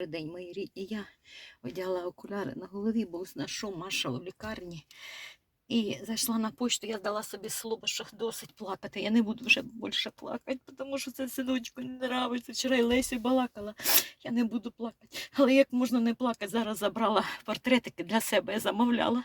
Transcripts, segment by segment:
Добрий день, мої рідні. Я одягла окуляри на голові, бо знайшов Маша в лікарні. І зайшла на почту, я дала собі слово, що досить плакати. Я не буду вже більше плакати, тому що це синочку не нравиться. Вчора й Лесі балакала, я не буду плакати. Але як можна не плакати, зараз забрала портретики для себе, я замовляла.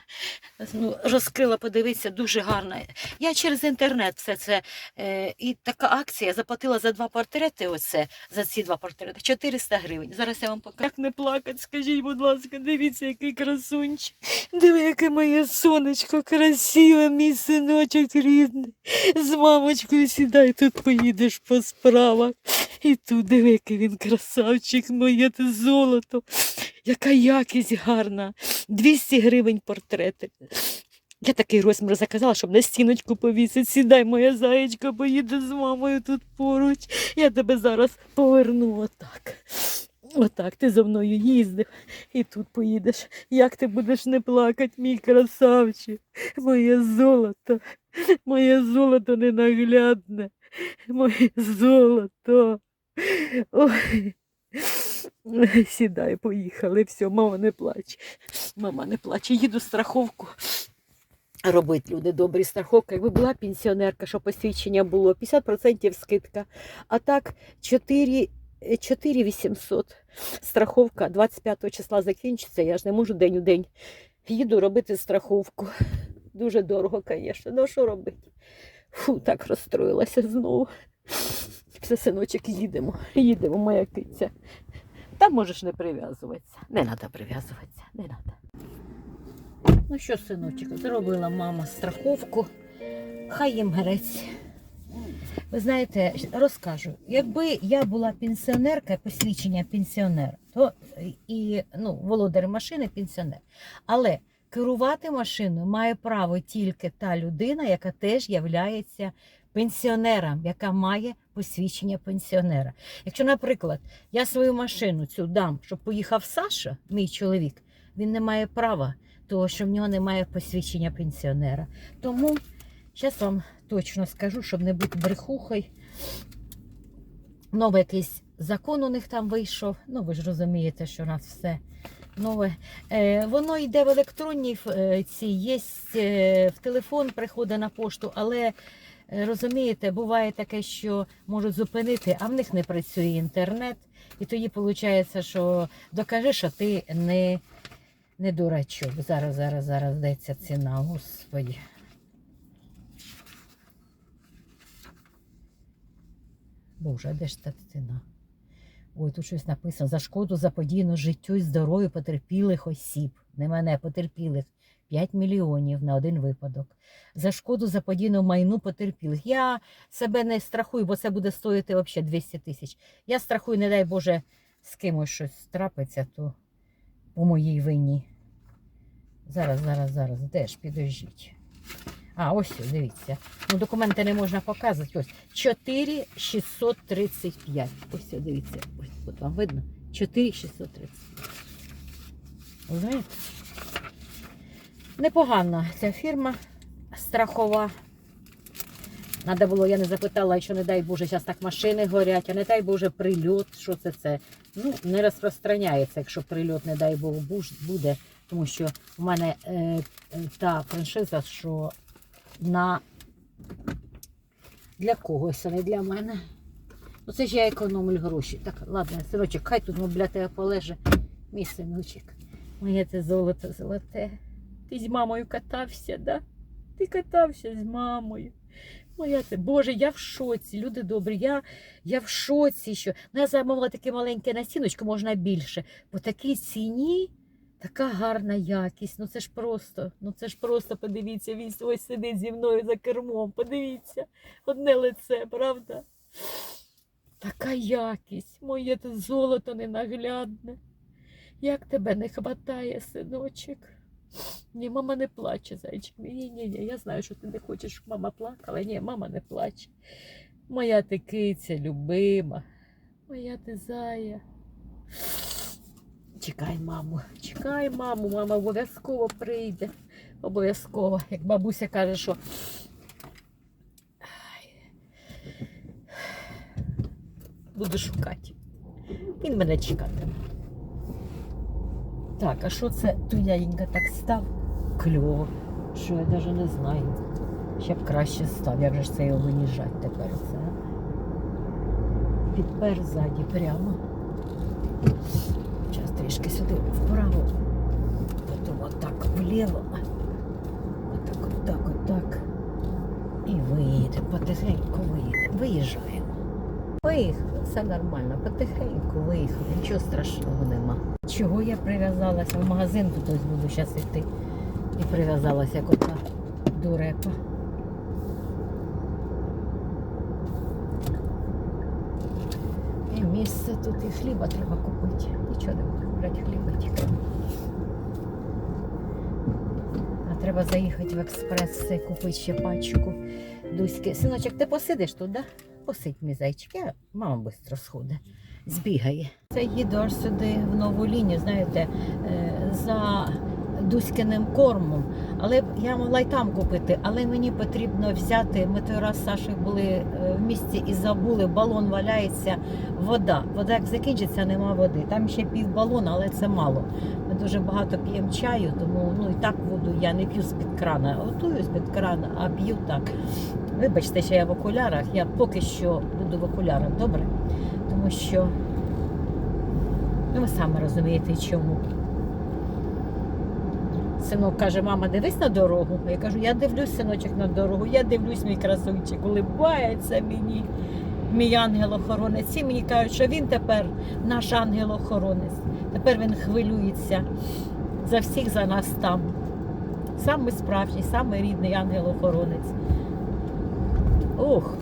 Ну, розкрила, подивитися, дуже гарно. Я через інтернет все це. Е, і така акція заплатила за два портрети, оце, за ці два портрети, 400 гривень. Зараз я вам покажу. Як не плакати, скажіть, будь ласка, дивіться, який красунчик. Диви, яке моє сонечко красиве, мій синочок рідний. З мамочкою сідай, тут поїдеш по справах. І тут диви, який він красавчик, моє ти золото. Яка якість гарна. 200 гривень портрети. Я такий розмір заказала, щоб на стіночку повісити. Сідай, моя заєчка, поїде з мамою тут поруч. Я тебе зараз поверну отак. Отак, ти за мною їздив і тут поїдеш. Як ти будеш не плакати, мій красавчик, моє золото, моє золото ненаглядне, моє золото. Ой. Сідай, поїхали, все, мама не плаче. Мама не плаче, їду страховку. Робить люди добрі страховка. Якби була пенсіонерка, що посвідчення було, 50% скидка. А так 4, 4 800 страховка 25 числа закінчиться, я ж не можу день у день. Їду робити страховку. Дуже дорого, звісно. Ну що робити? Фу, так розстроїлася знову. Все, синочок, їдемо, їдемо, моя киця. Там можеш не прив'язуватися. Не треба прив'язуватися, не треба. Ну що, синочок, зробила мама страховку. Хай їм грець. Ви знаєте, розкажу, якби я була пенсіонерка, посвідчення пенсіонера, то і ну, володар машини пенсіонер. Але керувати машиною має право тільки та людина, яка теж являється пенсіонером, яка має посвідчення пенсіонера. Якщо, наприклад, я свою машину цю дам, щоб поїхав Саша, мій чоловік, він не має права, тому що в нього немає посвідчення пенсіонера. Тому зараз вам точно скажу, щоб не бути брехухою. Новий якийсь закон у них там вийшов. Ну, ви ж розумієте, що у нас все нове. Е, воно йде в електронній е, цій, є е, в телефон, приходить на пошту, але е, розумієте, буває таке, що можуть зупинити, а в них не працює інтернет. І тоді виходить, що докажи, що ти не, не дурачок. Зараз, зараз, зараз дається ціна, господі. Боже, а де ж та ціна? Ой, тут щось написано. За шкоду заподіяну життю і здоров'ю потерпілих осіб. Не мене, потерпілих. 5 мільйонів на один випадок. За шкоду заподіяну майну потерпілих. Я себе не страхую, бо це буде стоїти взагалі 200 тисяч. Я страхую, не дай Боже, з кимось щось трапиться, то по моїй вині. Зараз, зараз, зараз. Де ж підождіть. А, ось, дивіться. Ну, документи не можна показувати. Ось 4635. Ось, дивіться. Ось, вам видно? 4635. Ви Знаєте? Непогана ця фірма страхова. Надо було, я не запитала, що не дай Боже, зараз так машини горять, а не дай Боже, прильот. Що це це? Ну, не розпространяється, якщо прильот, не дай Бог, буде. Тому що в мене е, е, та франшиза, що на для когось, а не для мене. Ну це ж я економлю гроші. Так, ладно, синочок, хай тут ну, тебе полеже. Мій синочок. Моє це золото золоте. Ти з мамою катався, да? Ти катався з мамою. Моя це, Боже, я в шоці, люди добрі, я, я в шоці, що ну, я замовила таке маленьке настіночку, можна більше. По такій ціні така гарна якість. Ну це ж просто, ну це ж просто подивіться, він ось сидить зі мною за кермом. Подивіться, одне лице, правда? Така якість, моє те золото ненаглядне. Як тебе не хватає, синочок? Ні, мама не плаче, зайчик. Ні, ні, ні. Я знаю, що ти не хочеш, щоб мама плакала. Ні, мама не плаче. Моя ти киця любима. Моя ти зая. Чекай, маму, чекай, маму, мама обов'язково прийде. Обов'язково. Як бабуся каже, що. Буду шукати. Він мене чекатиме. Так, а що це тудяденька так став? Кльово. Що я навіть не знаю. Ще б краще став. Як же ж це його виніжати тепер це? Підпер ззаді прямо. Зараз трішки сюди вправо. Потім отак вліво. Отак, отак, отак. І виїдемо, потихеньку виїдемо. Виїжджаємо. Виїхали, все нормально, потихеньку виїхали, нічого страшного нема. Чого я прив'язалася? В магазин тут ось буду зараз йти. І прив'язалася як ота дурепа. І місце тут і хліба треба купити. Нічого не буду брати хліба тільки. А треба заїхати в експрес і купити ще пачку Дуськи. Синочок, ти посидиш тут, да? Посидь, мій зайчик, я мама швидко сходить, збігає. Це їду аж сюди в нову лінію, знаєте, е, за Дуськиним кормом. Але я могла й там купити, але мені потрібно взяти. Ми той раз з були е, в місті і забули, балон валяється, вода. Вода як закінчиться, нема води. Там ще пів балона, але це мало. Ми дуже багато п'ємо чаю, тому ну і так воду я не п'ю з-під крана. Готую з-під крана, а п'ю так. Вибачте, що я в окулярах. Я поки що буду в окулярах, добре? Тому що ну, ви самі розумієте чому. Синок каже, мама, дивись на дорогу. Я кажу, я дивлюсь, синочок, на дорогу, я дивлюсь, мій красунчик, улибається мені, мій ангел-охоронець. Всі мені кажуть, що він тепер наш ангел-охоронець. Тепер він хвилюється за всіх за нас там. Самий справжній, самий рідний ангел-охоронець. Ох,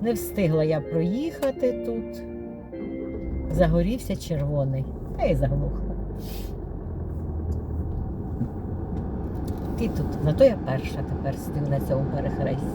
не встигла я проїхати тут. Загорівся червоний. Та й заглухла. І тут, зато я перша тепер стою на цьому перехресті.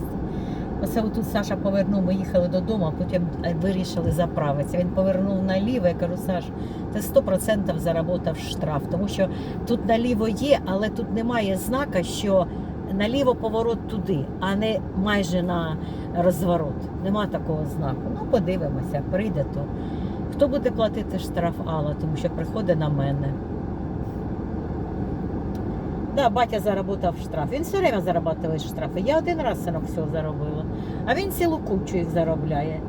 Оце отут Саша повернув, ми їхали додому, а потім вирішили заправитися. Він повернув наліво, я кажу, Саш, ти 100% заработав штраф, тому що тут наліво є, але тут немає знака, що наліво поворот туди, а не майже на розворот. Нема такого знаку. Ну, подивимося, прийде то. Хто буде платити штраф Алла, тому що приходить на мене. Да, батя заработав штраф. Він все время зарабатує штрафи. Я один раз синок всього заробила. А він цілу кучу їх заробляє.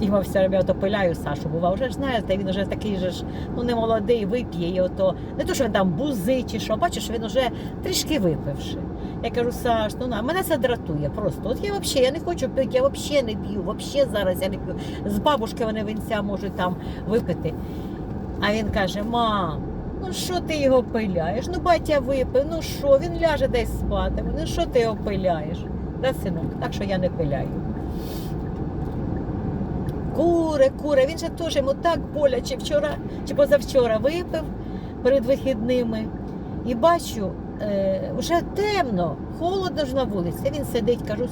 Тіма все время ото пиляю Сашу, бува, вже ж знаєте, він вже такий же ж, ну не молодий, вип'є і ото. Не то, що він там бузи чи що, бачиш, він вже трішки випивши. Я кажу, Саш, ну на мене це дратує просто. От я взагалі я не хочу пити, я взагалі не п'ю, взагалі зараз я не п'ю. З бабушки вони винця можуть там випити. А він каже, мам, ну що ти його пиляєш? Ну батя випив, ну що, він ляже десь спати. Ну що ти його пиляєш? Да, синок, так що я не пиляю. Куре, куре, він же теж йому так боляче вчора чи позавчора випив перед вихідними. І бачу, е, вже темно, холодно ж на вулиці. Він сидить, кажу,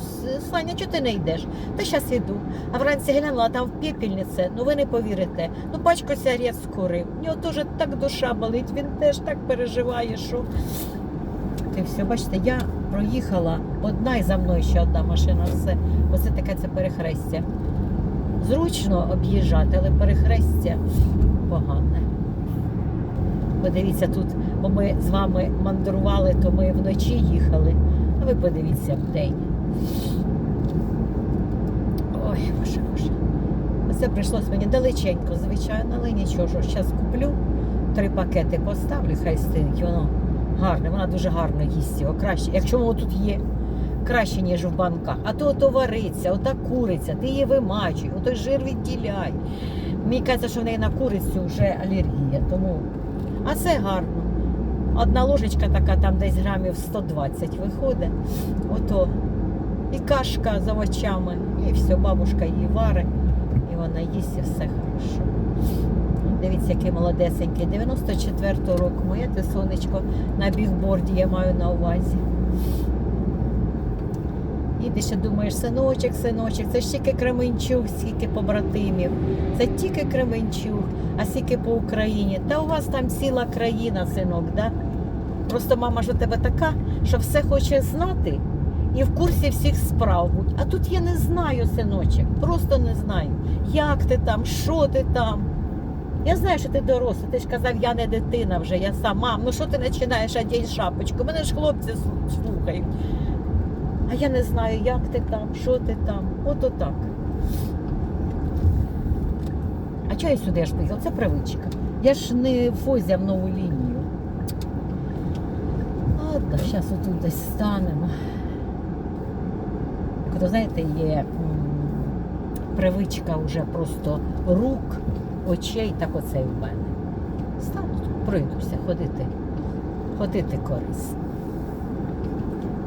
Саня, чого ти не йдеш? Та зараз іду. А вранці глянула, там в пепельниці, ну ви не повірите. Ну, пачку сигарет скурив. У нього теж так душа болить, він теж так переживає, що. Ти все, бачите, я проїхала одна і за мною ще одна машина. Все. Оце таке це перехрестя. Зручно об'їжджати, але перехрестя погане. Подивіться тут, бо ми з вами мандрували, то ми вночі їхали. А ви подивіться в день. Ой, боже, боже. Оце прийшлось мені далеченько, звичайно, але нічого, що зараз куплю, три пакети поставлю, хай стоїть, воно гарне, вона дуже гарно їсть його. Краще, якщо воно тут є, краще, ніж в банках. А то ото вариться, ота куриця, ти її вимачуй, ото жир відділяй. Мені кажеться, що в неї на курицю вже алергія, тому. А це гарно. Одна ложечка така, там десь грамів 120 виходить. Ото і кашка з овочами, і все, бабушка її варить, і вона їсть, і все хорошо. Дивіться, який молодесенький. 94-го року моє те сонечко на бігборді я маю на увазі. І думаєш, синочок, синочок, це ж тільки Кременчук, скільки побратимів. Це тільки Кременчук, а скільки по Україні. Та у вас там ціла країна, синок, да? Просто мама ж у тебе така, що все хоче знати і в курсі всіх справ будь. А тут я не знаю, синочок, просто не знаю, як ти там, що ти там. Я знаю, що ти дорослий, ти ж казав, я не дитина вже, я сама. Ну що ти починаєш одягти шапочку? Мене ж хлопці слухають. А я не знаю, як ти там, що ти там. От отак. А чого я сюди аж поїхала? Це привичка. Я ж не фозя в нову лінію. Ладно, зараз отут десь станемо. Як знаєте, є привичка вже просто рук, очей, так оце і в мене. Стану пройдуся, ходити. Ходити корисно.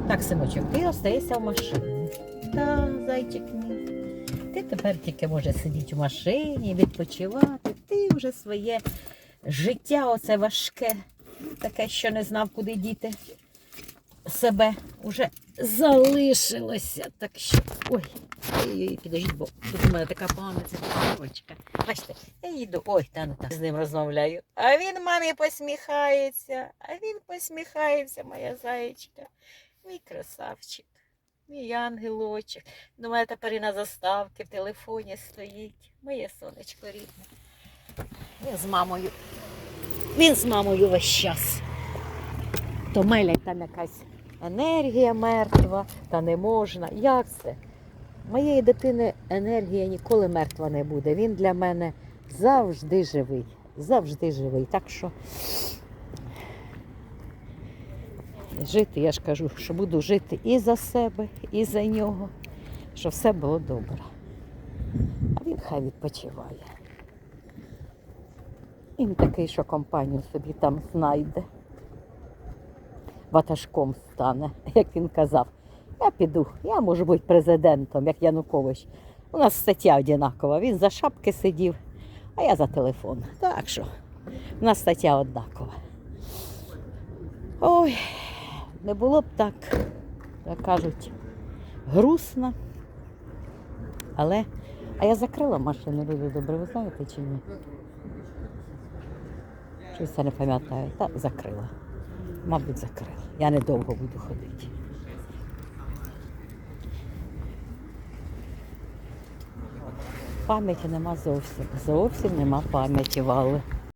Так, синочок, ти остаєшся в машині. Так, зайчик мій. Ти тепер тільки може сидіти в машині, відпочивати. Ти вже своє життя, оце важке, таке, що не знав, куди діти себе уже залишилося. Так що. Ой, ой, підождіть, бо тут у мене така погана ця Бачите, я їду, ой, та не так з ним розмовляю. А він мамі посміхається, а він посміхається, моя заєчка. Мій красавчик, мій ангелочок. Ну, у мене тепер і на заставки в телефоні стоїть. Моє сонечко рідне. Він з мамою. Він з мамою весь час. То мелять там якась енергія мертва, та не можна. Як це? Моєї дитини енергія ніколи мертва не буде. Він для мене завжди живий. Завжди живий. Так що жити, я ж кажу, що буду жити і за себе, і за нього, щоб все було добре. А він хай відпочиває. Він такий, що компанію собі там знайде. Ватажком стане, як він казав. Я піду, я можу бути президентом, як Янукович. У нас стаття однакова. Він за шапки сидів, а я за телефон. Так що, у нас стаття однакова. Ой, не було б так, як кажуть, грустно. Але, а я закрила машину, люди добре, ви знаєте чи ні? Щось я не пам'ятаю. Та закрила. Мабуть, закрила. Я недовго буду ходити. Пам'яті нема зовсім. Зовсім нема пам'яті вали.